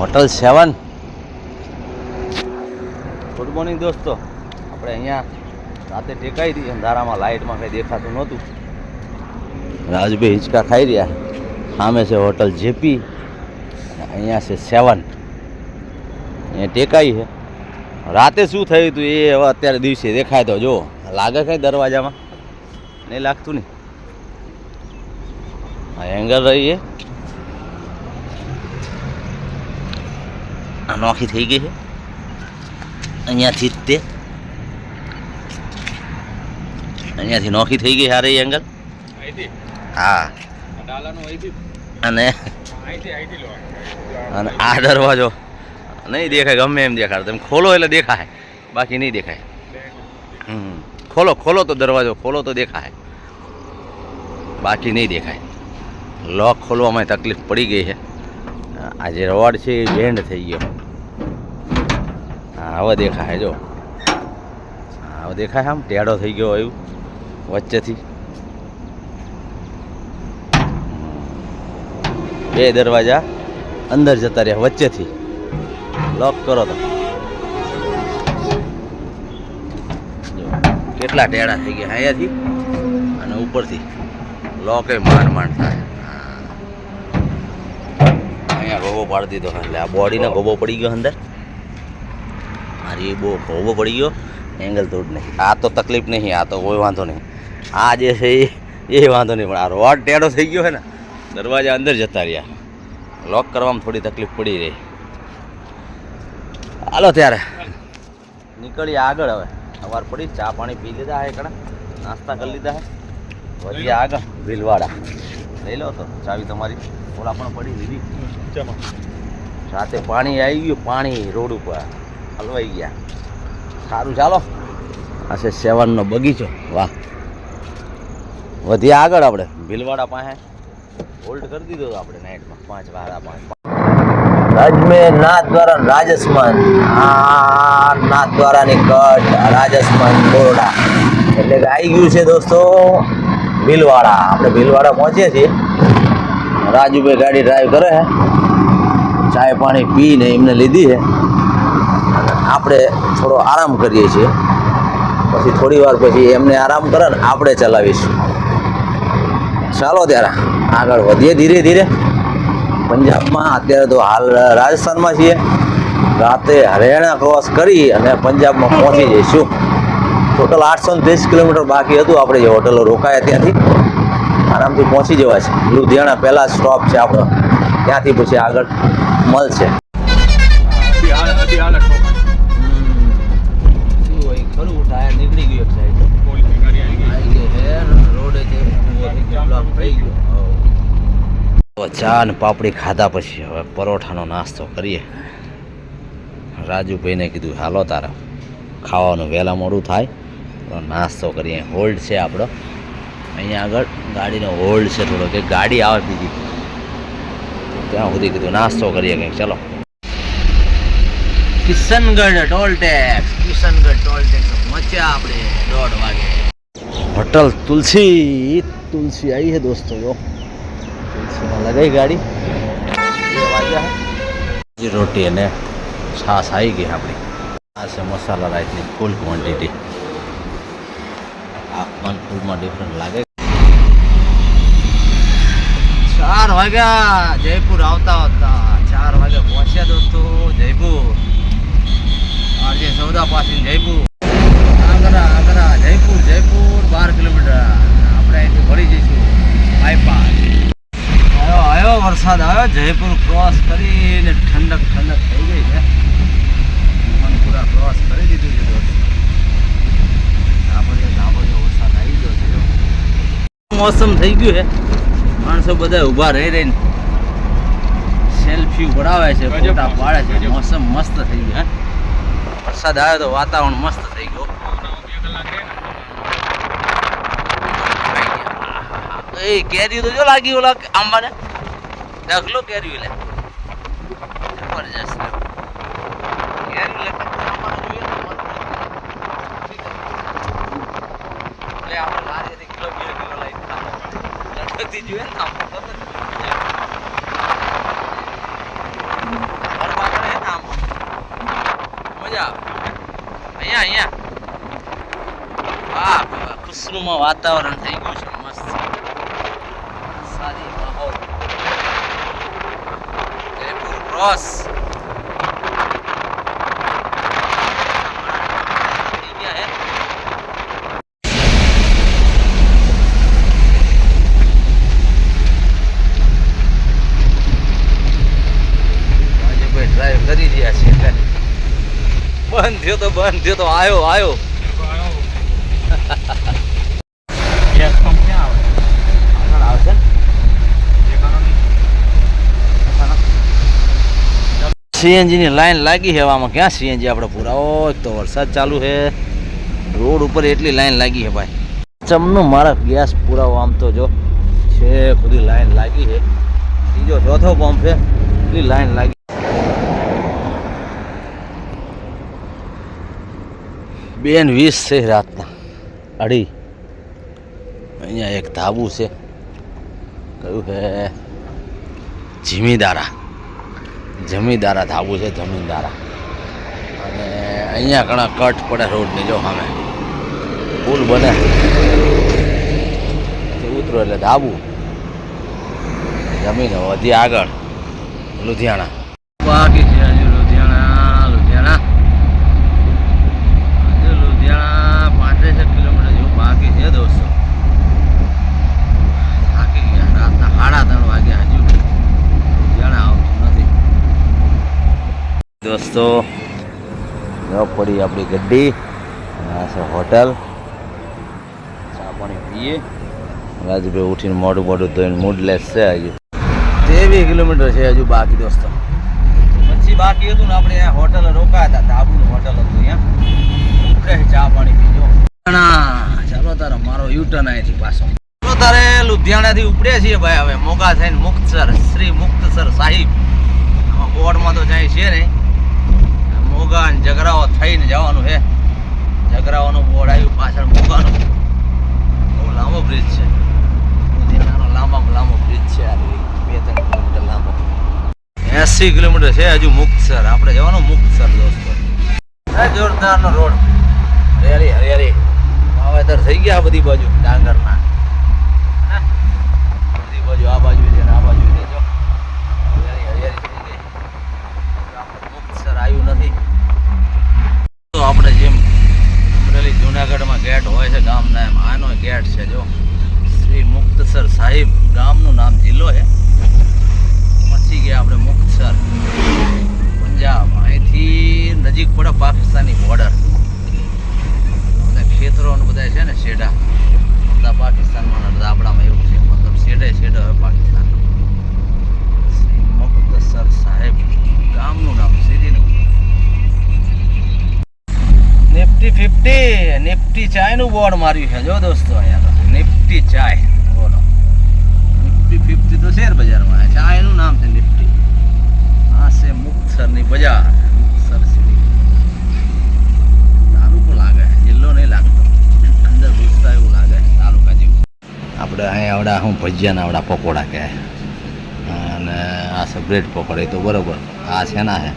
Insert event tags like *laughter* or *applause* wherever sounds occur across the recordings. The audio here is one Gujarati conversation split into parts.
હોટલ સેવન. ગુડ મોર્નિંગ દોસ્તો. આપણે અહીંયા રાતે ટેકાઈ હતી અંધારામાં લાઇટમાં કંઈ દેખાતું નહોતું. રાજભાઈ હિંચકા ખાઈ રહ્યા. સામે છે હોટલ જેપી. અહીંયા છે સેવન. અહીંયા ટેકાઈ છે. રાતે શું થયું હતું એ હવે અત્યારે દિવસે દેખાય તો જો લાગે કંઈ દરવાજામાં? નહીં લાગતું નહીં હેંગર એંગલ રહી છે આ નોખી થઈ ગઈ છે. અહીંયાથી જ તે. અહીંયાથી નોખી થઈ ગઈ સારી એંગલ હા. અને અને આ દરવાજો નહીં દેખાય ગમે એમ દેખાય. તમે ખોલો એટલે દેખાય. બાકી નહીં દેખાય. હમ. ખોલો ખોલો તો દરવાજો ખોલો તો દેખાય. બાકી નહીં દેખાય. લોક ખોલવામાં તકલીફ પડી ગઈ છે. આ જે રોડ છે એ બેન્ડ થઈ ગયો. હા હવે દેખાય જો. આવો દેખાય આમ ટેડો થઈ ગયો એવું વચ્ચેથી. બે દરવાજા અંદર જતા રહ્યા વચ્ચેથી. લોક કરો તો. કેટલા ટેડા થઈ ગયા અહીંયાથી અને ઉપરથી. લોકે માંડ માંડ થાય. અહીંયા ગોબો પાડી દીધો એટલે આ બોડીને ગોબો પડી ગયો અંદર. મારી બહુ ગોબો પડી ગયો. એંગલ તૂટ નહીં આ તો તકલીફ નહીં આ તો કોઈ વાંધો નહીં. આ જે છે એ એ વાંધો નહીં પણ આ રોડ ટેડો થઈ ગયો છે ને દરવાજા અંદર જતા રહ્યા. લોક કરવામાં થોડી તકલીફ પડી રહી. હાલો ત્યારે. નીકળી આગળ હવે. સવાર પડી ચા પાણી પી લીધા હે કણા નાસ્તા કરી લીધા હે. વળી આગળ. ભીલવાડા. લઈ લો તો ચાવી તમારી. ઓલા પણ પડી લીધી. રાતે પાણી આવી ગયું પાણી રોડ ઉપર. હલવાઈ ગયા. સારું, ચાલો. આ છે સેવનનો બગીચો. વાહ. વધીએ આગળ આપણે. ભીલવાડા પાસે હોલ્ડ કરી દીધો આપણે નાઇટમાં. પાંચ વાળા પાંચ અજમેર નાથદ્વારા રાજસ્થાન. આ નાથદ્વારાની કટ, રાજસ્થાન, બરોડા. એટલે કે આવી ગયું છે દોસ્તો ભીલવાડા. આપણે ભીલવાડા પહોંચીએ છીએ. રાજુભાઈ ગાડી ડ્રાઈવ કરે છે. ચાય પાણી પીને એમને લીધી છે. આપણે થોડો આરામ કરીએ છીએ. પછી થોડી વાર પછી એમને આરામ કરે ને આપણે ચલાવીશું. ચાલો ત્યારે, આગળ વધીએ ધીરે ધીરે. પંજાબમાં અત્યારે તો હાલ રાજસ્થાનમાં છીએ. રાતે હરિયાણા ક્રોસ કરી અને પંજાબમાં પહોંચી જઈશું. ટોટલ આઠસો ને ત્રીસ કિલોમીટર બાકી હતું. આપણે જે હોટલો રોકાયા ત્યાંથી આરામથી પહોંચી જવાય છે. લુધિયાણા પહેલા સ્ટોપ છે આપણો. ત્યાંથી પછી આગળ મળશે. ટાયર નીકળી ગયું એક સાઈડ આવી ગઈ. છે રોડે જે બ્લોક થઈ ગયો. તો ચા ને પાપડી ખાધા પછી હવે પરોઠાનો નાસ્તો કરીએ. રાજુભાઈને કીધું હાલો તારા ખાવાનું વહેલા મોડું થાય. તો નાસ્તો કરીએ. હોલ્ડ છે આપણો. અહીંયા આગળ ગાડીનો હોલ્ડ છે થોડો કે ગાડી આવે બીજી. ત્યાં સુધી કીધું નાસ્તો કરીએ કંઈક. ચલો. Kishangarh toll tax. Kishangarh toll tax. પહોંચ્યા આપણે દોઢ વાગે હોટલ તુલસી તુલસી આવી છે દોસ્તો જો તુલસીમાં લગાઈ ગાડી બે વાગ્યા છે જે રોટી અને છાશ આવી ગઈ આપણી આ છે મસાલા રાઈસની ફૂલ ક્વોન્ટિટી આ પણ ફૂલમાં ડિફરન્ટ લાગે ચાર વાગ્યા જયપુર આવતા હતા ચાર વાગે પહોંચ્યા દોસ્તો જયપુર આજે સૌદા પાસે જયપુર આગ્રા આગ્રા જયપુર જયપુર બાર કિલોમીટર આપણે અહીંથી ભરી જઈશું બાયપાસ આવ્યો આવ્યો જયપુર ક્રોસ કરીને ઠંડક ઠંડક થઈ ગઈ છે. મનપુરા ક્રોસ કરી દીધું છે દોસ્ત. ધાબળિયો ધાબળિયો વરસાદ આવી ગયો છે મોસમ થઈ ગયું છે. માણસો બધા ઊભા રહી રહીને સેલ્ફી પડાવે છે ફોટા પાડે છે. મોસમ મસ્ત થઈ ગયું હે. વરસાદ આવ્યો તો વાતાવરણ મસ્ત થઈ ગયું. એ કેરી તો જો લાગી ઓલા આંબાને. ઢગલું કર્યું લે. જબરજસ્ત. કર્યું લે આપણે લારી કિલો કિલો કિલો લઈ જોઈએ ને આપણે અહીંયા અહીંયા. વાહ ખુશનુમાં વાતાવરણ થઈ ગયું. ક્રોસ ડ્રાઈવ કરી રહ્યા છે. બંધ થયો તો બંધ થયો તો આવ્યો આવ્યો ગેસ પંપ ક્યાં આગળ આવે આવશે ને દેખાનો નહીં સીએનજી ની લાઈન લાગી છે, આમાં ક્યાં સીએનજી આપણે પુરાવો? એક તો વરસાદ ચાલુ છે. રોડ ઉપર એટલી લાઈન લાગી છે ભાઈ. ચમનું મારા ગેસ પૂરાવો આમ તો જો. છે, બધી લાઈન લાગી છે. બીજો ચોથો પંપ છે, એટલી લાઈન લાગી. બેન વીસ છે રાતના. અઢી. અહીંયા એક ધાબુ છે. કયું છે? જીમીદારા. જમીનદારા ધાબુ છે, જમીનદારા. અને અહીંયા ઘણા કટ પડે રોડની, જો સામે. પુલ બને. ઉતરો એટલે ધાબુ. જમીન વધી આગળ, લુધિયાણા. બાકી છે હજુ લુધિયાણા લુધિયાણા હજુ લુધિયાણા પાંત્રીસ કિલોમીટર જેવું બાકી છે દોસ્તો થાકી ગયા રાતના સાડા ત્રણ વાગ્યા હજુ લુધિયાણા આવતું નથી દોસ્તો ન પડી આપણી ગड्डी આ છે હોટલ. ચા પાણી પીએ. રાજભાઈ ઉઠીને મોઢું મોઢું ધોઈને મૂડલેસ છે હજુ તેવીસ કિલોમીટર છે હજુ બાકી દોસ્તો. પછી બાકી હતું ને આપણે અહીંયા હોટલ રોકાયા હતા, ધાબુનું હોટલ હતું અહીંયા. ચા પાણી પીજો. ચાલો તારો, મારો યુટર્ન અહીંથી પાછો. ચાલો તારે, લુધિયાણાથી ઉપડે છીએ ભાઈ હવે. મોગા થઈને મુક્તસર, શ્રી મુક્તસર સાહિબ. બોર્ડમાં તો જાય છે નહીં મોગા અને જગરાઓ થઈને જવાનું હે જગરાવાનું બોર્ડ આવ્યું પાછળ મુગાનું. બહુ લાંબો બ્રિજ છે. લાંબામાં લાંબો બ્રિજ છે આ બે ત્રણ કિલોમીટર લાંબો. એસી કિલોમીટર છે હજુ મુક્તસર. આપણે જવાનું મુક્તસર, દોસ્તો. જોરદારનો રોડ. હરિયાળી હરિયાળી વાવેતર થઈ ગયા બધી બાજુ ડાંગરના? બધી બાજુ આ બાજુ છે જો હરિયાળી હરિયાળી થઈ ગઈ આપણે મુક્તસર આવ્યું નથી તો આપણે જેમ અમરેલી જુનાગઢમાં ગેટ હોય છે, ગામના એમ. આનો ગેટ છે, જો. શ્રી મુક્તસર સાહિબ ગામનું નામ જિલ્લો છે. પછી ગયા આપણે મુક્તસર. પંજાબ. અહીંથી નજીક પડે પાકિસ્તાની બોર્ડર બધા ખેતરો ને બધા છે ને શેડા બધા પાકિસ્તાનમાં આપણામાં એવું છે. મતલબ શેડે શેડે હોય પાકિસ્તાન. શ્રી મુક્તસર સાહેબ ગામનું નામ. સિટીનું નિફ્ટી ફિફ્ટી, નિફ્ટી ચાયનું બોર્ડ માર્યું છે. જો દોસ્તો અહીંયા નિફ્ટી ચાય, બોલો. નિફ્ટી ફિફ્ટી તો શેર બજારમાં ચાયનું નામ છે નિફ્ટી. આ છે મુક્તસરની બજાર, મુક્તસર સિટી. તાલુકો લાગે જિલ્લો નહીં લાગતો. અંદર ઘૂસતા એવું લાગે તાલુકા જેવું. આપણે અહીંયા આવડા હું ભજીયાના આવડા પકોડા કહે. અને આ છે બ્રેડ પકોડા. એ તો બરોબર. આ છે ના હે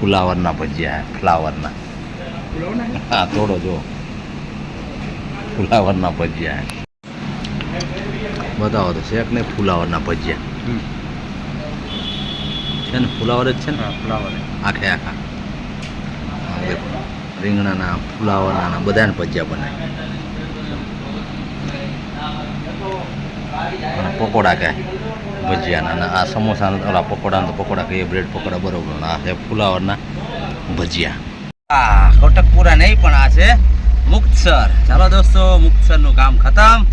ફુલાવરના ભજીયા હે ફ્લાવરના. હા થોડો જો. ફુલાવરના ભજીયા બતાવો તો શેક ને ફુલાવરના ભજીયા. છે ને ફુલાવર જ છે ને? ફુલાવર. આખે આખા. રીંગણાના ફુલાવરના બધાને ભજીયા બને અને પકોડા કહે ભજીયાના. અને આ સમોસાના ઓલા પકોડા પકોડા કહીએ બ્રેડ પકોડા બરોબર. આ છે ફુલાવરના ભજીયા. હા કોટકપુરા નહીં, પણ આ છે મુક્તસર. ચાલો દોસ્તો, મુક્તસરનું કામ ખતમ.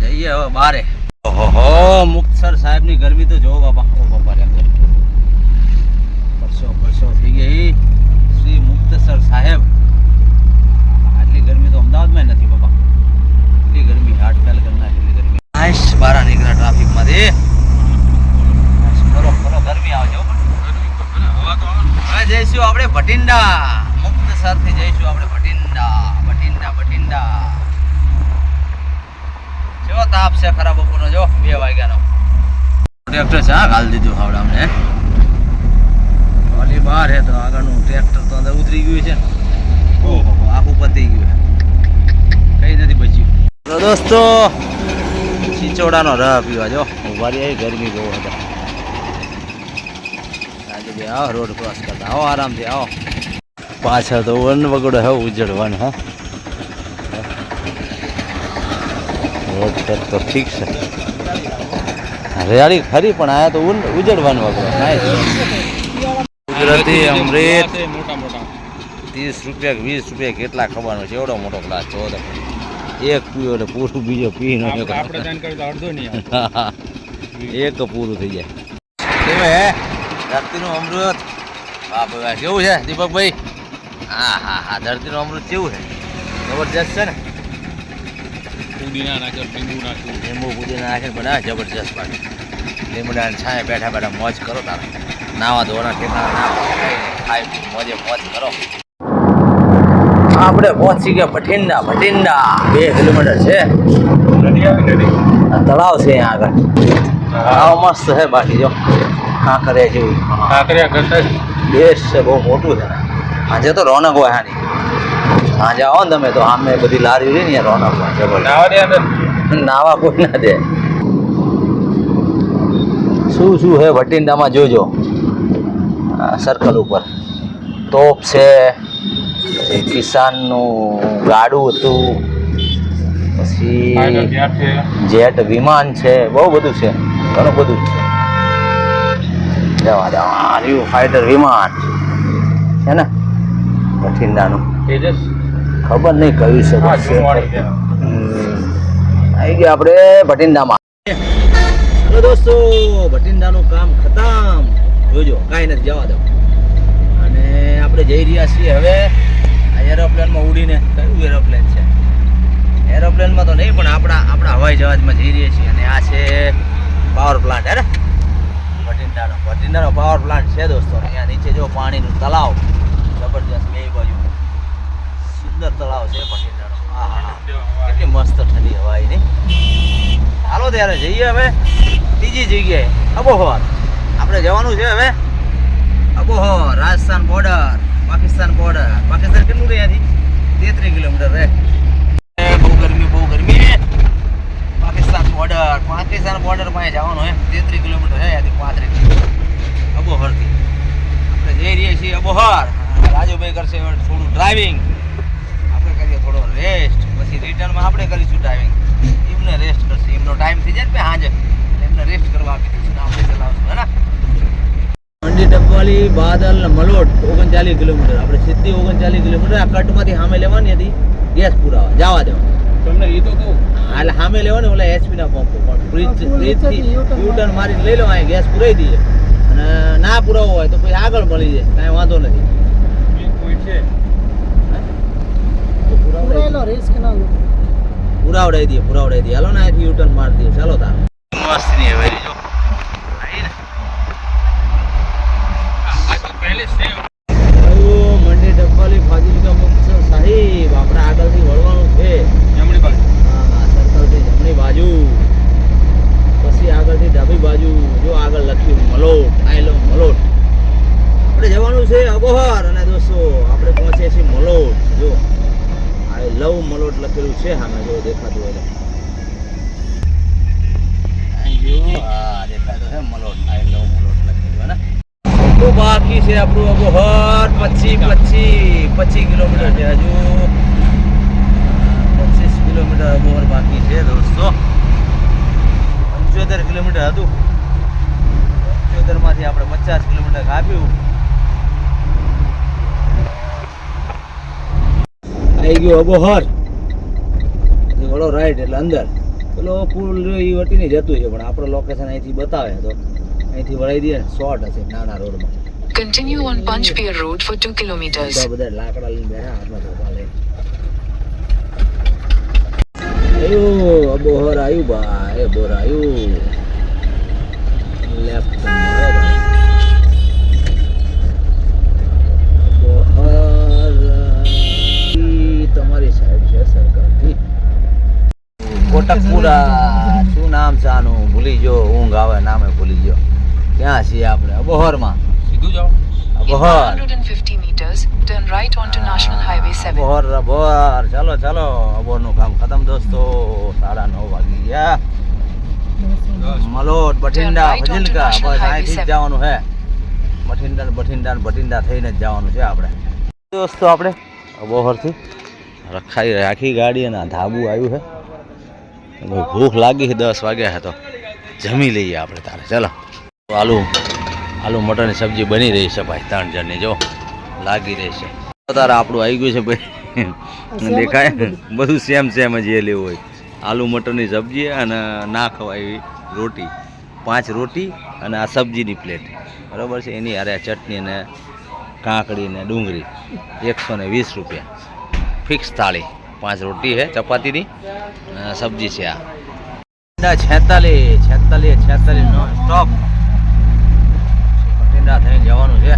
જઈએ હવે બારે. ઓહો, મુક્તસર સાહેબની ગરમી તો જોવો બાપા. ઓ બાપા રે પરસો પરસો થઈ ગઈ. શ્રી મુક્તસર સાહેબ. આટલી ગરમી તો અમદાવાદમાં નથી બાપા. એટલી ગરમી હાટ ફેલ કરી નાખી એટલી ગરમી. આઈશ, બારા નીકળ્યા ટ્રાફિકમાંથી. માંથી ફરો ફરો, ગરમી આવે હવે જઈશું આપણે ભટિંડા. વલસાડથી જઈશું આપણે ભટિંડા ભટિંડા ભટિંડા. જેવો તાપ છે ખરાબ બપોરનો? જો બે વાગ્યાનો. ટ્રેક્ટર છે ગાલ દીધું હવે અમને ઓલી બહાર હે તો આગળનું ટ્રેક્ટર તો અંદર ઉતરી ગયું છે. ઓહો. આખું પતી ગયું કઈ નથી બચ્યું. તો દોસ્તો ચીચોડાનો રહ પીવા જો. ઊભા રહી ગરમી બહુ હતા આજે બે આવો રોડ ક્રોસ કરતા આવો આરામથી આવો. પાછળ તો વન વગડો હે ઉજળવાનું હા? રોડ પર તો ઠીક છે. હરિયાળી ખરી પણ આયા તો ઉજળવાનું ઉજળ વન વગડો કુદરતી અમૃત. ત્રીસ રૂપિયા વીસ રૂપિયા કેટલા ખબર છે? એવડો મોટો ગ્લાસ તો એક પીવો એટલે પૂરું બીજો પી ન. *laughs* એક પૂરું થઈ જાય. રાત્રિનું અમૃત. બાપ. કેવું છે દીપકભાઈ? હા હા હા ધરતીનું અમૃત કેવું છે. જબરજસ્ત છે ને? પુદીના નાખે લીંબુ નાખ્યું. લીંબુ પુદીના નાખે બધા જબરજસ્ત પાણી. લીમડાની છાંય બેઠા બેઠા મોજ કરો તારા. નાવા ધોવાના ઠેકાણા ના ખાઈ મોજે મોજ કરો. આપણે પહોંચી ગયા ભટિંડા ભટિંડા. બે કિલોમીટર છે. તળાવ છે અહીંયા આગળ. તળાવ મસ્ત છે બાકી જો. કાંકરિયા જેવું. કાંકરિયા કરતા દેશ છે બહુ મોટું છે. આજે તો રોનક હોય હાની આજે આવો ને તમે તો આમે બધી લારી રહી ને રોનક હોય નાવા કોઈ ના દે. શું શું હે ભટિંડામાં જોજો. સર્કલ ઉપર. તોપ છે કિસાનનું ગાડું હતું પછી જેટ વિમાન છે બહુ બધું છે ઘણું બધું છે. જવા જવા ફાઈટર વિમાન. છે ને? ભટિંડાનું તેજસ? ખબર નહીં કયું છે. આવી ગયા આપણે ભટિંડામાં. હલો દોસ્તો ભટિંડાનું કામ ખતમ. જોજો કાંઈ નથી જવા દો. અને આપણે જઈ રહ્યા છીએ હવે આ એરોપ્લેનમાં ઉડીને. કયું એરોપ્લેન છે? એરોપ્લેનમાં તો નહીં પણ આપણા આપણા હવાઈ જહાજમાં જઈ રહ્યા છીએ અને આ છે પાવર પ્લાન્ટ હે ને? ભટિંડાનો ભટિંડાનો પાવર પ્લાન્ટ છે દોસ્તો અહીંયા નીચે જો પાણીનું તળાવ. જબરજસ્ત બે બાજુ. સુંદર તળાવ છે ભટિંડાનો આહા કેટલી મસ્ત ઠંડી હવાઈ નહીં ચાલો ત્યારે જઈએ હવે ત્રીજી જગ્યાએ. અબોહર આપણે જવાનું છે હવે અબોહર રાજસ્થાન બોર્ડર પાકિસ્તાન બોર્ડર પાકિસ્તાન કેટલું રહે ત્યાંથી તેત્રીસ કિલોમીટર રહે. બહુ ગરમી બહુ ગરમી પાકિસ્તાન બોર્ડર પાકિસ્તાન બોર્ડર પાસે જવાનું હે તેત્રીસ કિલોમીટર છે ત્યાંથી પાંત્રીસ અબોહરથી આપણે જઈ રહીએ છીએ અબોહર રાજુભાઈ કરશે થોડું ડ્રાઇવિંગ આપણે કરીએ થોડો રેસ્ટ પછી રિટર્નમાં આપણે કરીશું ડ્રાઇવિંગ એમને રેસ્ટ કરશે. એમનો ટાઈમ થઈ જાય ને ભાઈ સાંજે એમને રેસ્ટ કરવા આપી દઈશું આપણે ચલાવશું હે ને? મંડી ડબવાલી બાદલ મલોટ ઓગણચાલીસ કિલોમીટર. આપણે સીધી ઓગણચાલીસ કિલોમીટર. આ કટમાંથી સામે લેવાની હતી. ગેસ પુરાવા. જવા દેવા. તમને એ તો કહું. એટલે સામે લેવાની ઓલા એચપી ના પંપો પણ બ્રિજ બ્રિજથી યુ મારીને લઈ લો અહીં ગેસ પુરાઈ દઈએ. અને ના પુરાવો હોય તો પછી આગળ મળી જાય. કાંઈ વાંધો નથી. છે. તો પુરાવડાવી દઈએ. પુરાવડાવી દઈએ. હાલો ને અહીંથી યુ ટર્ન મારી દઈએ. ચાલો તાર. મસ્તની હવે જો. પહેલે છે આવું મંડી ડબ્બાલી ફાજિલકા મુક્ત સાહિબ આપણે આગળથી વળવાનું છે જમણી બાજુ હા હા સર્કલથી જમણી બાજુ પછી આગળથી ડાબી બાજુ જો આગળ લખ્યું મલોટ આઈ લવ મલોટ આપણે જવાનું છે અબોહર અને દોસ્તો આપણે પહોંચીએ છીએ મલોટ જો આઈ લવ મલોટ લખેલું છે સામે જો દેખાતું તો બાકી છે આપણું અબોહર પચીસ પચીસ પચીસ કિલોમીટર છે હજુ પચીસ કિલોમીટર અબોહર બાકી છે દોસ્તો પંચોતેર કિલોમીટર હતું પંચોતેરમાંથી આપણે પચાસ કિલોમીટર કાપ્યું આવી ગયો અબોહર વળો રાઈટ એટલે અંદર. પેલો પુલ એ વટીને જતું છે પણ આપણો લોકેશન અહીંથી બતાવે તો. અહીંથી વળાઈ દઈએ શોર્ટ હશે નાના રોડમાં. Continue on Panchpir road four 2 kilometres બધા બધા લાકડા લઈને બેઠા હાથમાં ધોકા લઈને. અબોહર આયુ ભાઈ અબોહર આયુ. લેફ્ટ તમારી સાઈડ છે સરકારથી કોટકપુરા. શું નામ છે આનું? ભૂલી ગયો. ઊંઘ આવે નામે ભૂલી ગયો. ક્યાં છીએ આપણે? અબોહરમાં. સીધું જાઓ અબોહર. 150 meters, meters, turn right onto National Highway 7. બોર બોર ચાલો ચાલો. અબોહરનું કામ ખતમ દોસ્તો. સાડા નવ વાગી ગયા. મલોટ બઠિંડા National બસ અહીંથી જ જવાનું હે બઠિંડા બઠિંડા બઠિંડા થઈને જ જવાનું છે આપણે. દોસ્તો આપણે અબોહરથી રખાઈ રાખી ગાડી અને ધાબુ આવ્યું છે. ભૂખ લાગી છે દસ વાગ્યા તો જમી લઈએ આપણે તારે. ચાલો. આલુ આલુ મટરની સબ્જી બની રહી છે ભાઈ ત્રણ જણની. જો લાગી રહી છે. તારે આપણું આવી ગયું છે ભાઈ. દેખાય બધું. સેમ સેમ જ એ લેવું હોય. આલુ મટરની સબ્જી અને ના ખવાય એવી રોટી. પાંચ રોટી અને આ સબ્જીની પ્લેટ. બરાબર છે? એની અરે ચટણી ને કાંકડી ને ડુંગળી. એકસો ને વીસ રૂપિયા. ફિક્સ થાળી. પાંચ રોટી છે, ચપાતીની સબ્જી છે આ. છેતાલીસ છેતાલીસ છેતાલીસ નો સ્ટોપ બઠિંડા થઈને જવાનું છે.